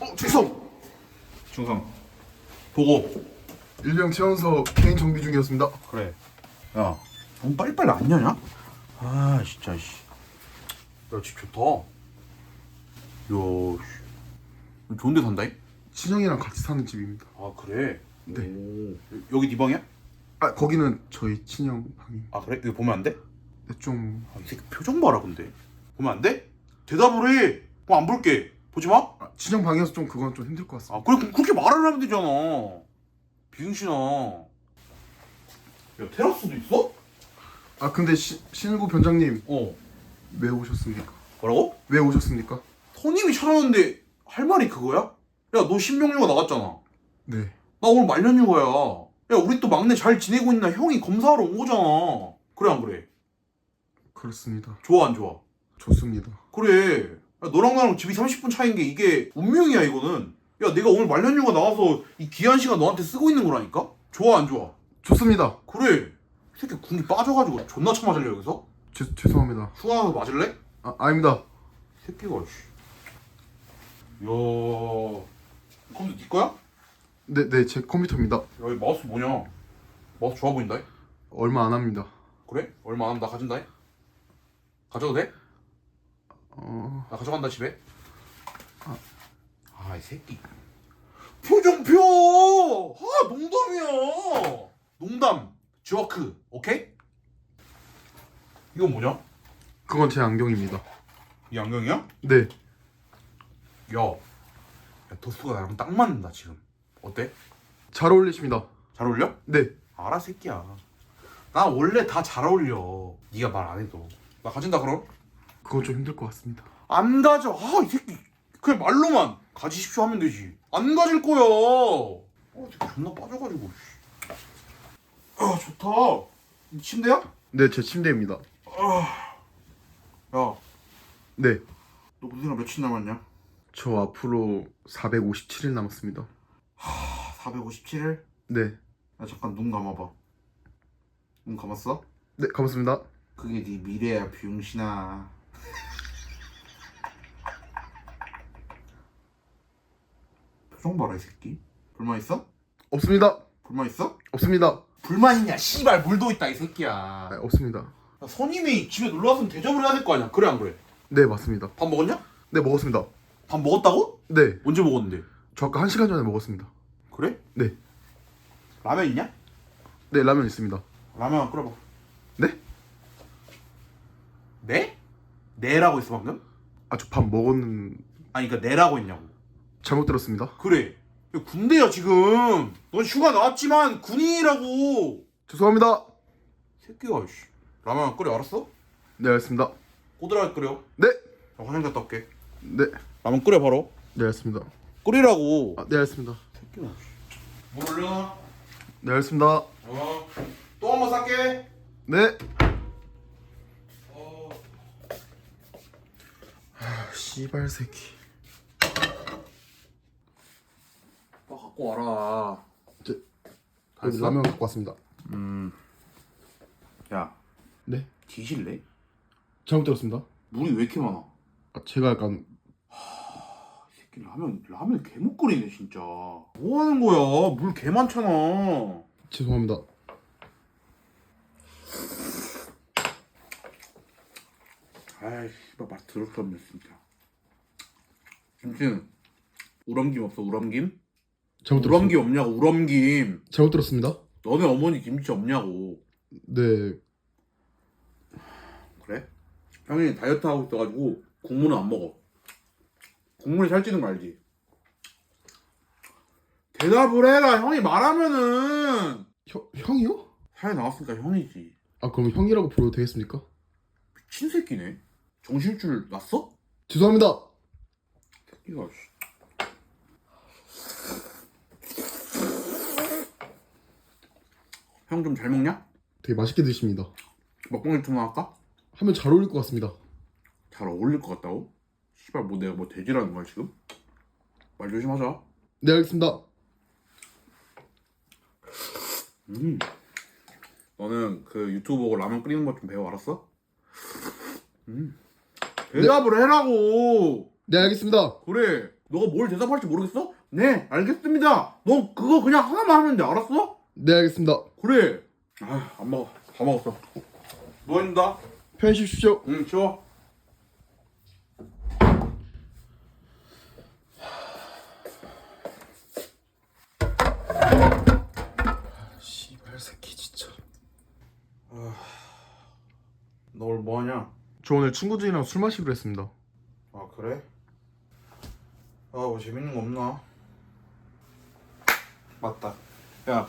어, 죄송. 중성 보고 일병 최원서 개인 정비 중이었습니다. 그래 야 너무 빨리빨리 안 여냐? 아 진짜 씨 야집 좋다 야 씨. 좋은 데 산다잉? 친형이랑 같이 사는 집입니다. 아 그래? 네. 오. 여기 네 방이야? 아, 거기는 저희 친형 방입니다. 아 그래? 이거 보면 안 돼? 네, 좀 아, 이 새끼 표정 봐라 근데 보면 안 돼? 대답을 해 그럼 안 볼게 보지 마? 아, 친형 방이어서 좀 그건 좀 힘들 것 같습니다. 아 그래 그렇게 말을 하면 되잖아 비응신아 야 테라스도 있어? 아, 근데 시, 신일구 변장님 어 왜 오셨습니까? 뭐라고? 왜 오셨습니까? 손님이 찾아왔는데 할 말이 그거야? 야 너 신명휴가 나갔잖아 네. 나 오늘 말년휴가야 야 우리 또 막내 잘 지내고 있나 형이 검사하러 온 거잖아 그래 안 그래? 그렇습니다. 좋아 안 좋아? 좋습니다. 그래 야, 너랑 나랑 집이 30분 차이인 게 이게 운명이야 이거는 야 내가 오늘 말년휴가 나와서 이 귀한 시간 너한테 쓰고 있는 거라니까? 좋아 안 좋아? 좋습니다. 그래 이 새끼 궁이 빠져가지고 존나 쳐맞을래 여기서? 죄, 죄송합니다. 휴가 나서 맞을래? 아, 아닙니다. 이 새끼가 씨. 야 컴퓨터 네 거야? 네, 네, 제 컴퓨터입니다. 야, 이 마우스 뭐냐? 마우스 좋아 보인다. 얼마 안 합니다. 그래? 얼마 안 하면 나 가진다. 가져도 돼? 어, 나 가져간다 집에. 아, 이 새끼. 표정 표. 아, 농담이야. 농담. 지워크. 오케이? 이건 뭐냐? 그건 제 안경입니다. 이 안경이야? 네. 야, 야 도수가 나랑 딱 맞는다 지금. 어때? 잘 어울리십니다. 잘 어울려? 네. 알아 새끼야. 나 원래 다 잘 어울려. 네가 말 안 해도. 나 가진다 그럼? 그건 좀 힘들 것 같습니다. 안 가져. 아, 이 새끼. 그냥 말로만 가지십시오 하면 되지. 안 가질 거야. 아, 새끼 존나 빠져가지고. 씨. 아, 좋다. 이 침대야? 네, 제 침대입니다. 야, 네. 너 무슨 며칠 남았냐? 저 앞으로 457일 남았습니다. 457일? 네. 야, 잠깐 눈 감아봐. 눈 감았어? 네, 감사합니다. 그게 네 미래야, 비용신아. 표정 봐라, 이 새끼. 불만 있어? 없습니다. 불만 있어? 없습니다. 불만 있냐? 씨발 물도 있다 이 새끼야. 아, 없습니다. 야, 손님이 집에 놀러 왔으면 대접을 해야 될 거 아니야? 그래 안 그래? 네, 맞습니다. 밥 먹었냐? 네, 먹었습니다. 밥 먹었다고? 네. 언제 먹었는데? 저 아까 1시간 전에 먹었습니다. 그래? 네. 라면 있냐? 네, 라면 있습니다. 라면 끓여봐. 네? 네? 네라고 했어 방금? 아, 저 밥 먹었는 아니 그러니까 네라고 했냐고. 잘못 들었습니다. 그래. 야, 군대야 지금. 넌 휴가 나왔지만 군인이라고. 죄송합니다. 새끼가 씨. 라면 끓여 알았어? 네, 알겠습니다. 꼬들하게 끓여. 네. 나 화장 갔다 올게. 네. 라면 끓여 바로. 네, 알겠습니다. 끓이라고. 아, 네, 알겠습니다. 새끼가 씨. 물 올려놔. 네, 알겠습니다. 어. 또 한 번 쌀게. 네. 어. 아, 씨발 새끼. 너 갖고 와라. 저, 다 여기? 라면 갖고 왔습니다. 음. 야, 네. 뒤질래? 잘못 들었습니다. 물이 왜 이렇게 많아? 아, 제가 약간 이 새끼 라면 라면 개못 끓이네 진짜. 뭐 하는 거야? 물 개 많잖아. 죄송합니다. 아이 씨발 맛 더럽게 없네 진짜. 김치는 우럼김 없어 우럼김? 잘못 들었습니다. 우럼김 없냐고 우럼김. 잘못 들었습니다. 너네 어머니 김치 없냐고. 네. 그래? 형이 다이어트 하고 있어가지고 국물은 안 먹어. 국물이 살찌는 거 알지? 대답을 해라. 형이 말하면은 형 형이요? 사회 나왔으니까 형이지. 아, 그럼 형이라고 불러도 되겠습니까? 미친 새끼네. 정신줄 났어? 죄송합니다. 씨. 형좀 잘 먹냐? 되게 맛있게 드십니다. 먹방 유튜브 할까? 하면 잘 어울릴 것 같습니다. 잘 어울릴 것 같다고? 씨발 뭐 내가 뭐 돼지라는 거야 지금? 말 조심하자. 네, 알겠습니다. 음. 너는 그 유튜브 보고 라면 끓이는 것 좀 배워 알았어? 음. 대답을 해라고. 네, 알겠습니다. 그래. 너가 뭘 대답할지 모르겠어? 네, 알겠습니다. 너 그거 그냥 하나만 하면 돼. 알았어? 네, 알겠습니다. 그래. 아, 안 먹어. 다 먹었어. 누워있는다. 편히 쉬십시오. 응, 쉬어. 씨발 새끼 진짜. 너 오늘 뭐 하냐? 저 오늘 친구들이랑 술 마시기로 했습니다. 아, 그래? 아, 뭐 재밌는 거 없나? 맞다. 야,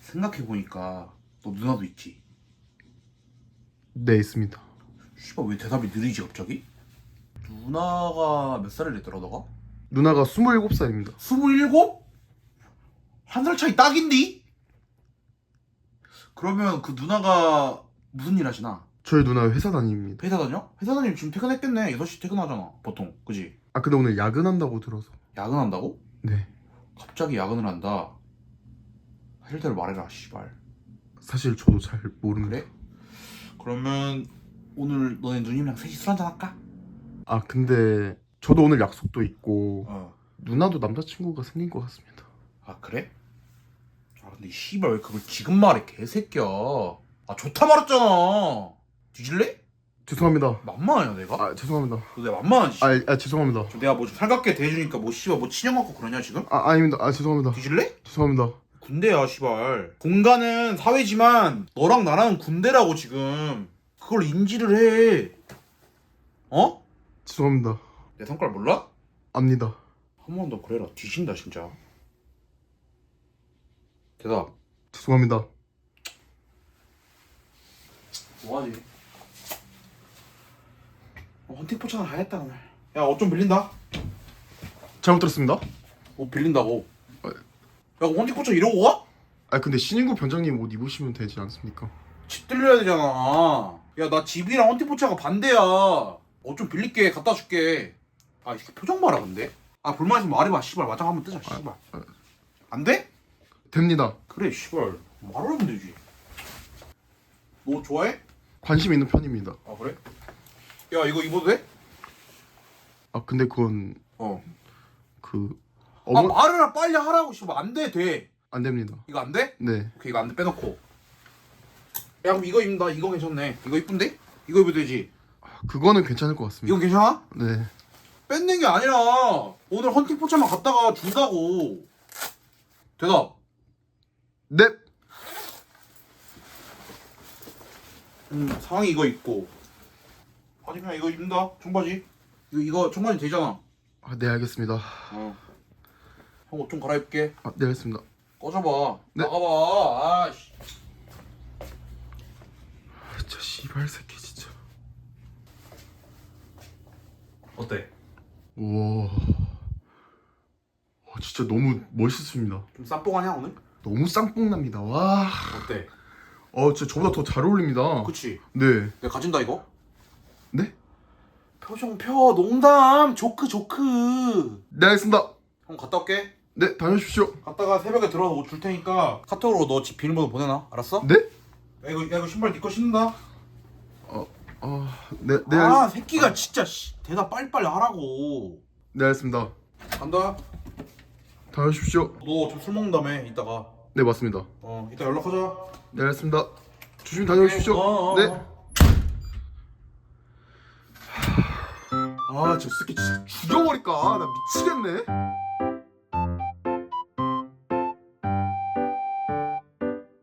생각해 보니까 너 누나도 있지? 네, 있습니다. 씨발 왜 대답이 느리지 갑자기? 누나가 몇 살이랬더라 너가? 누나가 27살입니다. 스물일곱? 한살 차이 딱인디? 그러면 그 누나가 무슨 일 하시나? 저희 누나 회사 다닙니다. 회사 다녀? 회사 다니면 지금 퇴근했겠네 6시 퇴근하잖아 보통 그지? 아, 근데 오늘 야근한다고 들어서. 야근한다고? 네. 갑자기 야근을 한다 실대로 말해라 씨발 사실 저도 잘 모릅니다. 그래? 그러면 오늘 너네 누님이랑 셋이 술 한잔 할까? 아, 근데 저도 오늘 약속도 있고 어. 누나도 남자친구가 생긴 것 같습니다. 아 그래? 아 근데 이 씨발 왜 그걸 지금 말해 개새끼야 아 좋다 말했잖아 뒤질래? 죄송합니다. 만만하냐 내가? 아, 죄송합니다. 너 내가 만만하지? 아, 아 죄송합니다. 저 내가 뭐 살갑게 대해주니까 뭐 씨발 뭐 친형 같고 그러냐 지금? 아, 아닙니다. 아, 죄송합니다. 뒤질래? 죄송합니다. 군대야 씨발 공간은 사회지만 너랑 나랑은 군대라고 지금 그걸 인지를 해 어? 죄송합니다. 내 성깔 몰라? 압니다. 한 번 더 그래라 뒤진다 진짜 대답 죄송합니다. 뭐하지? 어, 헌팅 포차나 가야겠다 오늘 야 옷 좀 빌린다 잘못 들었습니다. 옷 빌린다고 어. 야 헌팅 포차 이러고 가? 아, 근데 신인구 변장님 옷 입으시면 되지 않습니까? 집 들려야 되잖아 야 나 집이랑 헌팅 포차가 반대야 옷 좀 빌릴게 갖다 줄게 아이 새끼 표정 봐라 근데 아 불만 있으면 말해봐 씨발 마장 한번 뜨자 씨발 아. 안 돼? 됩니다. 그래 씨발 말을 하면 되지 너 좋아해? 관심 있는 편입니다. 아 그래? 야 이거 입어도 돼? 아, 근데 그건 어 그 아 어머 말을 빨리 하라고 씨발 안돼 돼 안 됩니다. 이거 안 돼? 네. 오케이 이거 안 돼 빼놓고 야 그럼 이거 입는다 이거 괜찮네 이거 이쁜데? 이거 입어도 되지 아, 그거는 괜찮을 것 같습니다. 이건 괜찮아? 네. 뺏는 게 아니라 오늘 헌팅 포차만 갔다가 준다고 대답 네. 음 상의 이거 입고 아니 그냥 이거 입는다 청바지 이거 이거 청바지 되잖아 아, 네, 알겠습니다. 어 형 옷 좀 갈아입게 아, 네, 알겠습니다. 꺼져봐 네. 나가봐 아씨 아, 진짜 씨발 새끼 진짜. 어때? 우와. 와, 진짜 너무 멋있습니다. 좀 쌈뽕하냐 오늘? 너무 쌍뽕납니다. 와. 어때? 어, 진짜 저보다 더 잘 어울립니다. 그치? 네. 내가 가진다 이거? 네? 표정 펴 농담 조크 조크 네, 알겠습니다. 형 갔다 올게 네, 다녀오십시오. 갔다가 새벽에 들어와서 옷 줄 테니까 카톡으로 너 집 비밀번호 보내놔 알았어? 네? 야 이거 야 이거 신발 네거 신는다 아, 네, 네, 아 알... 새끼가 진짜 씨, 대답 빨리빨리 하라고 네, 알겠습니다. 간다 다녀오십시오. 너 좀 술 먹는다며 이따가 네, 맞습니다. 어 이따 연락하자 네, 알겠습니다. 조심히 다녀오십시오. 어, 어, 네. 어. 아, 저 새끼 진짜 죽여버릴까? 나 미치겠네.